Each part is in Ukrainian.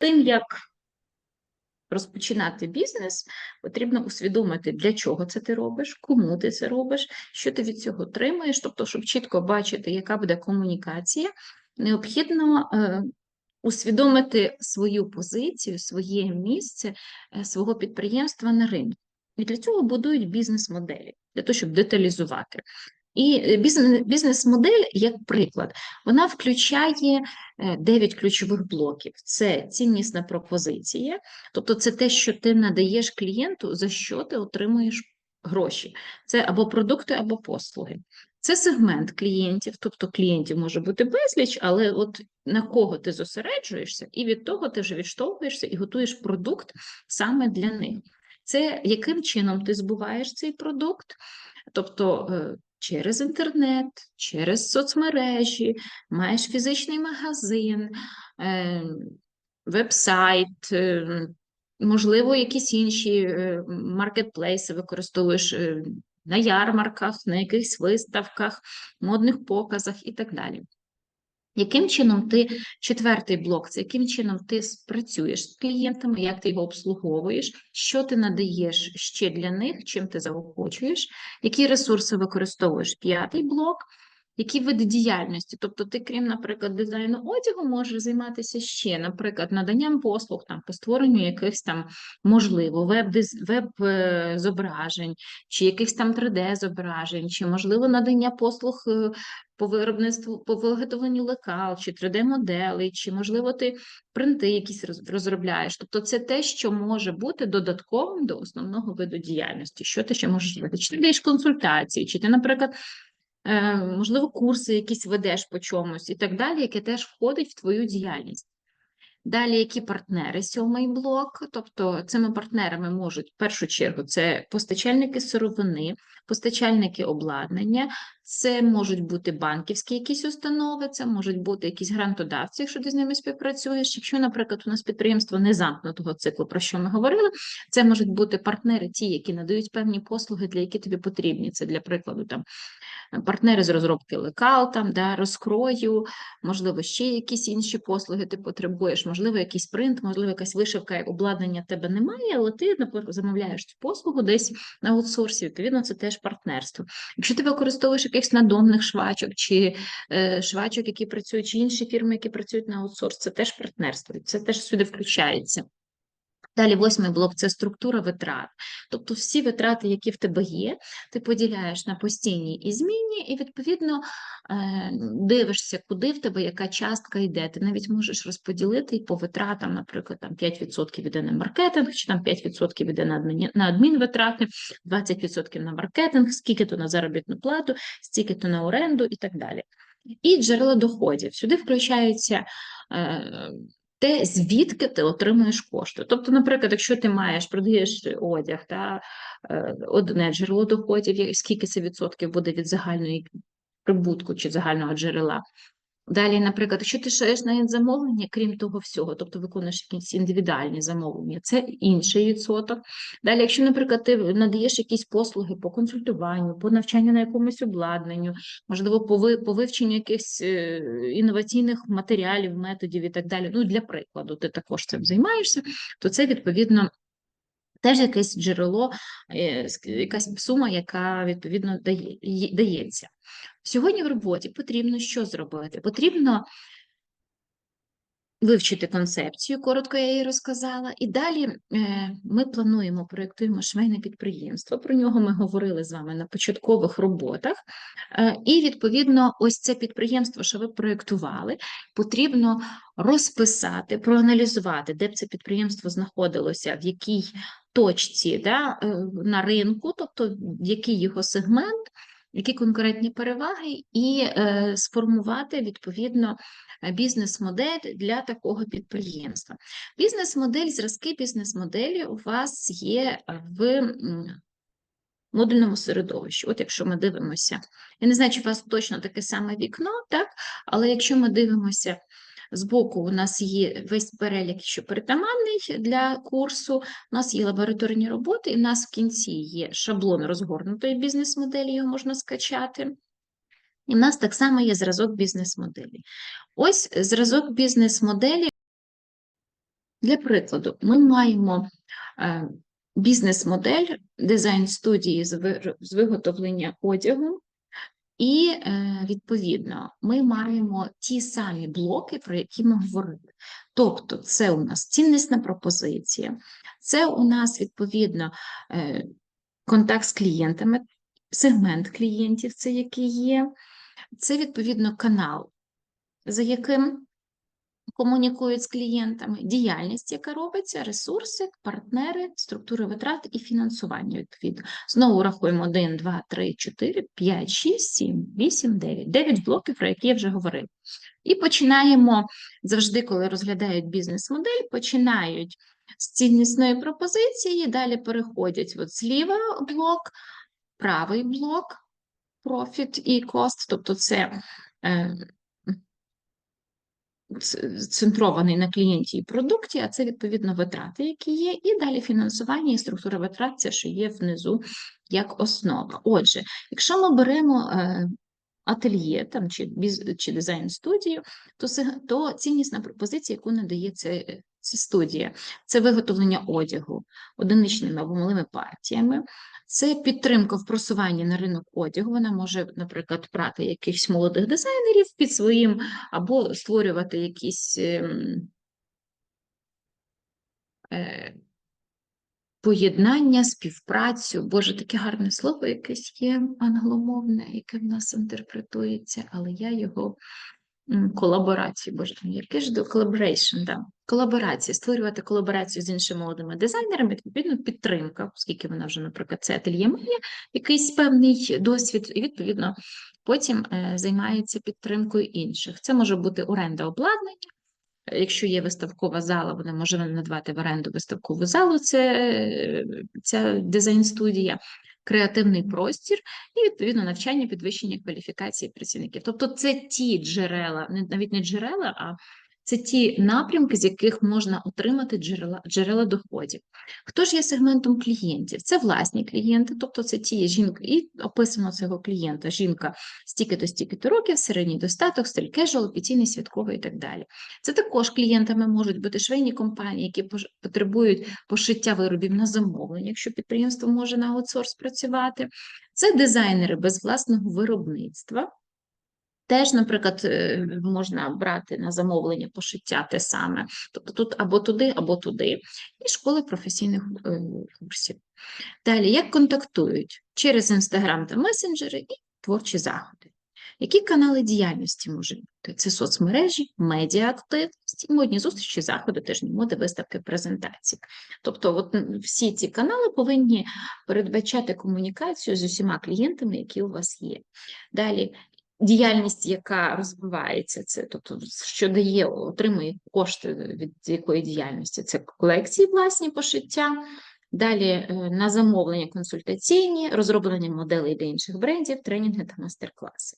тим, як розпочинати бізнес, потрібно усвідомити, для чого це ти робиш, кому ти це робиш, що ти від цього отримуєш. Тобто, щоб чітко бачити, яка буде комунікація, необхідно е, усвідомити свою позицію, своє місце е, свого підприємства на ринку. І для цього будують бізнес-моделі, для того, щоб деталізувати. І е, бізнес- бізнес-модель, як приклад, вона включає 9 ключових блоків: це ціннісна пропозиція, тобто це те, що ти надаєш клієнту, за що ти отримуєш гроші. Це або продукти, або послуги. Це сегмент клієнтів, тобто клієнтів може бути безліч, але от на кого ти зосереджуєшся, і від того ти вже відштовхуєшся і готуєш продукт саме для них. Це яким чином ти збуваєш цей продукт, тобто е, через інтернет, через соцмережі, маєш фізичний магазин, вебсайт, веб-сайт, е, можливо, якісь інші е, маркетплейси використовуєш е, на ярмарках, на якихось виставках, модних показах і так далі. Яким чином ти четвертий блок, це яким чином ти спрацюєш з клієнтами, як ти його обслуговуєш, що ти надаєш ще для них, чим ти заохочуєш, які ресурси використовуєш? П'ятий блок, які види діяльності, тобто ти, крім, наприклад, дизайну одягу, можеш займатися ще, наприклад, наданням послуг там, по створенню якихось там, можливо, веб-зображень, чи якихось там 3D-зображень, чи, можливо, надання послуг е, по виробництву, по виготовленню лекал, чи 3D-моделей, чи, можливо, ти принти якісь розробляєш. Тобто це те, що може бути додатковим до основного виду діяльності. Що ти ще можеш робити? Чи ти даєш консультації, чи ти, наприклад, е, можливо, курси якісь ведеш по чомусь і так далі, яке теж входить в твою діяльність. Далі, які партнери сьомий блок, тобто цими партнерами можуть в першу чергу це постачальники сировини, постачальники обладнання, це можуть бути банківські якісь установи, це можуть бути якісь грантодавці, якщо ти з ними співпрацюєш. Якщо, наприклад, у нас підприємство незамкнутого циклу, про що ми говорили, це можуть бути партнери, ті, які надають певні послуги, для які тобі потрібні. Це для прикладу там партнери з розробки лекал, там, да, розкрою, можливо, ще якісь інші послуги ти потребуєш, можливо, якийсь принт, можливо, якась вишивка, як обладнання тебе немає, але ти, наприклад, замовляєш цю послугу десь на аутсорсі, відповідно, це теж партнерство. Якщо ти використовуєш якихось надомних швачок чи е, швачок, які працюють, чи інші фірми, які працюють на аутсорс, це теж партнерство, це теж сюди включається. Далі восьмий блок це структура витрат. Тобто всі витрати, які в тебе є, ти поділяєш на постійні і змінні, і відповідно е, дивишся, куди в тебе яка частка йде. Ти навіть можеш розподілити по витратам, наприклад, там 5% йде на маркетинг, чи там 5% йде на адмін, на адмінвитрати, 20% на маркетинг, скільки то на заробітну плату, стільки то на оренду і так далі. І джерела доходів. Сюди включаються. Те, звідки ти отримуєш кошти. Тобто, наприклад, якщо ти маєш, продаєш одяг, та, е, одне джерело доходів, скільки це відсотків буде від загальної прибутку чи загального джерела. Далі, наприклад, якщо ти шаєш на замовлення, крім того всього, тобто виконуєш якісь індивідуальні замовлення, це інший відсоток. Далі, якщо, наприклад, ти надаєш якісь послуги по консультуванню, по навчанню на якомусь обладнанню, можливо, по вивченню якихось е, інноваційних матеріалів, методів і так далі. Ну, для прикладу, ти також цим займаєшся, то це відповідно. Теж якесь джерело, е, якась сума, яка відповідно дає, дається. Сьогодні в роботі потрібно що зробити? Потрібно вивчити концепцію, коротко я її розказала, і далі е, ми плануємо, проєктуємо швейне підприємство. Про нього ми говорили з вами на початкових роботах. Е, І відповідно, ось це підприємство, що ви проєктували, потрібно розписати, проаналізувати, де б це підприємство знаходилося, в якій точці да, е, на ринку, тобто який його сегмент, які конкурентні переваги, і е, сформувати відповідно е, бізнес-модель для такого підприємства. Бізнес-модель, зразки бізнес-моделі у вас є в модульному середовищі. От якщо ми дивимося, я не знаю, чи у вас точно таке саме вікно, так? але якщо ми дивимося. Збоку у нас є весь перелік, що притаманний для курсу, у нас є лабораторні роботи, і в нас в кінці є шаблон розгорнутої бізнес-моделі, його можна скачати. І в нас так само є зразок бізнес-моделі. Ось зразок бізнес-моделі Для прикладу, ми маємо е, бізнес-модель дизайн студії з з виготовлення одягу, і е, відповідно ми маємо ті самі блоки, про які ми говорили. Тобто, це у нас ціннісна пропозиція, це у нас відповідно е, контакт з клієнтами, сегмент клієнтів, це який є, це відповідно канал, за яким комунікують з клієнтами, діяльність, яка робиться, ресурси, партнери, структури витрат і фінансування відповідно. Знову рахуємо 1, 2, 3, 4, 5, 6, 7, 8, 9. 9 блоків, про які я вже говорила. І починаємо завжди, коли розглядають бізнес-модель, починають з ціннісної пропозиції, далі переходять от зліва блок, правий блок, профіт і кост, тобто це е, центрований на клієнті і продукті, а це відповідно витрати, які є, і далі фінансування і структура витрат, це що є внизу як основа. Отже, якщо ми беремо е, ательє там, чи, біз, чи дизайн-студію, то, сиг- то ціннісна пропозиція, яку надає це, це студія, це виготовлення одягу одиничними або малими партіями. Це підтримка в просуванні на ринок одягу. Вона може, наприклад, брати якихось молодих дизайнерів під своїм або створювати якісь ем, е, поєднання, співпрацю. Боже, таке гарне слово якесь є англомовне, яке в нас інтерпретується, але я його м, колаборацію, боже, яке ж до collaboration, да. Колаборація, створювати колаборацію з іншими молодими дизайнерами, відповідно, підтримка, оскільки вона вже, наприклад, це ательє має якийсь певний досвід, і відповідно потім е, займається підтримкою інших. Це може бути оренда обладнання. Якщо є виставкова зала, вона може надавати в оренду виставкову залу, це е, ця дизайн-студія, креативний простір і відповідно навчання, підвищення кваліфікації працівників. Тобто це ті джерела, навіть не джерела, а це ті напрямки, з яких можна отримати джерела, джерела доходів. Хто ж є сегментом клієнтів? Це власні клієнти, тобто це ті жінки, і описано цього клієнта. Жінка стільки-то стільки-то років, середній достаток, стиль кежуал, офіційний, святковий і так далі. Це також клієнтами можуть бути швейні компанії, які потребують пошиття виробів на замовлення, якщо підприємство може на аутсорс працювати. Це дизайнери без власного виробництва. Теж, наприклад, е, можна брати на замовлення пошиття те саме. Тобто тут або туди, або туди. І школи професійних е, курсів. Далі, як контактують? Через Інстаграм та месенджери і творчі заходи. Які канали діяльності можуть бути? Це соцмережі, медіаактивності, модні зустрічі, заходи, тижні моди, виставки, презентації. Тобто, от всі ці канали повинні передбачати комунікацію з усіма клієнтами, які у вас є. Далі. Діяльність, яка розвивається, це тобто, що дає, отримує кошти від якої діяльності, це колекції власні пошиття, Далі е, на замовлення консультаційні, розроблення моделей для інших брендів, тренінги та мастер-класи.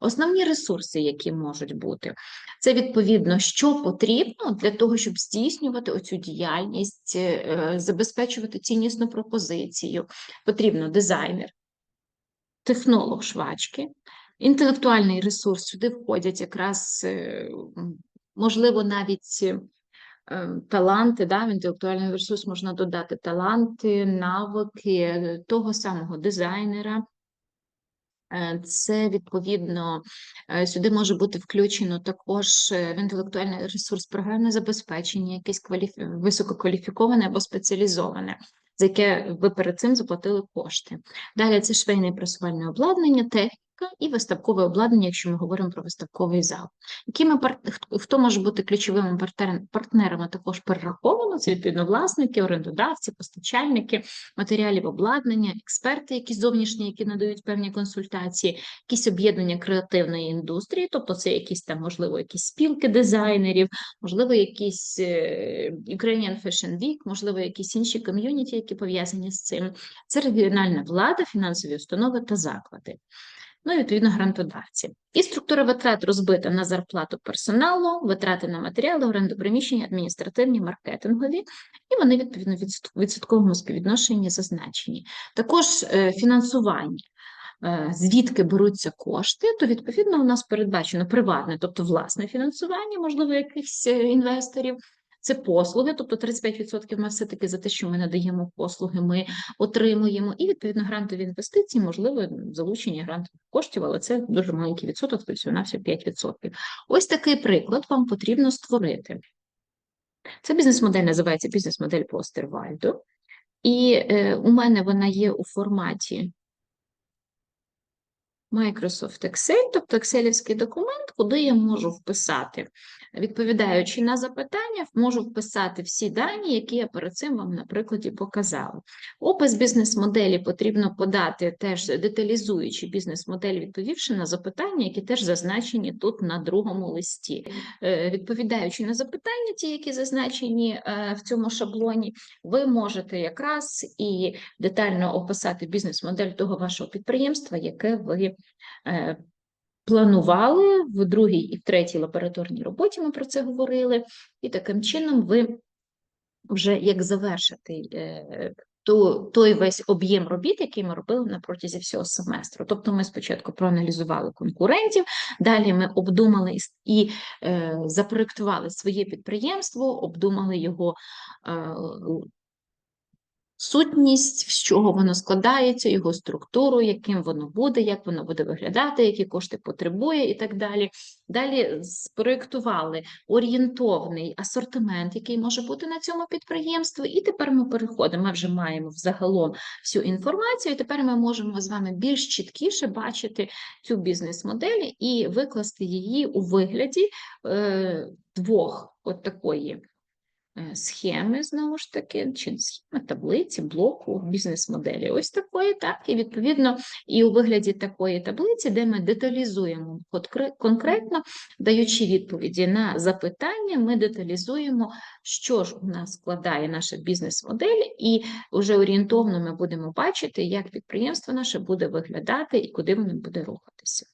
Основні ресурси, які можуть бути, це відповідно, що потрібно для того, щоб здійснювати оцю діяльність, е, забезпечувати ціннісну пропозицію. Потрібно дизайнер, технолог швачки, інтелектуальний ресурс. Сюди входять якраз, е, можливо, навіть е, таланти, да, в інтелектуальний ресурс можна додати таланти, навики е, того самого дизайнера. Е, Це відповідно е, сюди може бути включено також е, в інтелектуальний ресурс програмне забезпечення, якесь кваліфі... висококваліфіковане або спеціалізоване, за яке ви перед цим заплатили кошти. Далі це швейне і пресувальне обладнання, техніка і виставкове обладнання, якщо ми говоримо про виставковий зал. Якими. Хто може бути ключовими партнерами, також перераховано, це відповідно власники, орендодавці, постачальники матеріалів обладнання, експерти, які зовнішні, які надають певні консультації, якісь об'єднання креативної індустрії, тобто це якісь там, можливо, якісь спілки дизайнерів, можливо, якісь е, Ukrainian Fashion Week, можливо, якісь інші ком'юніті, які пов'язані з цим. Це регіональна влада, фінансові установи та заклади. Ну і відповідно грантодавці. І структура витрат розбита на зарплату персоналу, витрати на матеріали, оренду приміщення, адміністративні, маркетингові, і вони відповідно в відсотковому співвідношенні зазначені. Також е, фінансування. Е, Звідки беруться кошти, то відповідно у нас передбачено приватне, тобто власне фінансування, можливо, якихось е, інвесторів, це послуги, тобто 35% ми все-таки за те, що ми надаємо послуги, ми отримуємо, і відповідно грантові інвестиції, можливо, залучення грантових коштів, але це дуже маленький відсоток, тобто всього на 5%. Ось такий приклад вам потрібно створити. Це бізнес-модель називається бізнес-модель по Остервальду. І е, у мене вона є у форматі Microsoft Excel, тобто екселівський документ, куди я можу вписати, відповідаючи на запитання, можу вписати всі дані, які я перед цим вам на прикладі показала. Опис бізнес-моделі потрібно подати теж деталізуючи бізнес-модель, відповівши на запитання, які теж зазначені тут на другому листі. Е, Відповідаючи на запитання, ті, які зазначені е, в цьому шаблоні, ви можете якраз і детально описати бізнес-модель того вашого підприємства, яке ви е, планували в другій і в третій лабораторній роботі. Ми про це говорили, і таким чином ви вже як завершити е, ту, той весь об'єм робіт, який ми робили на протязі всього семестру. Тобто ми спочатку проаналізували конкурентів, далі ми обдумали і е, запроектували своє підприємство, обдумали його е, сутність, з чого воно складається, його структуру, яким воно буде, як воно буде виглядати, які кошти потребує і так далі. Далі спроєктували орієнтовний асортимент, який може бути на цьому підприємстві, і тепер ми переходимо. Ми вже маємо взагалом всю інформацію, і тепер ми можемо з вами більш чіткіше бачити цю бізнес-модель і викласти її у вигляді е, двох от такої схеми, знову ж таки, чи схеми, таблиці, блоку бізнес-моделі. Ось такої, так, і відповідно, і у вигляді такої таблиці, де ми деталізуємо конкретно, даючи відповіді на запитання, ми деталізуємо, що ж у нас складає наша бізнес-модель, і вже орієнтовно ми будемо бачити, як підприємство наше буде виглядати і куди воно буде рухатися.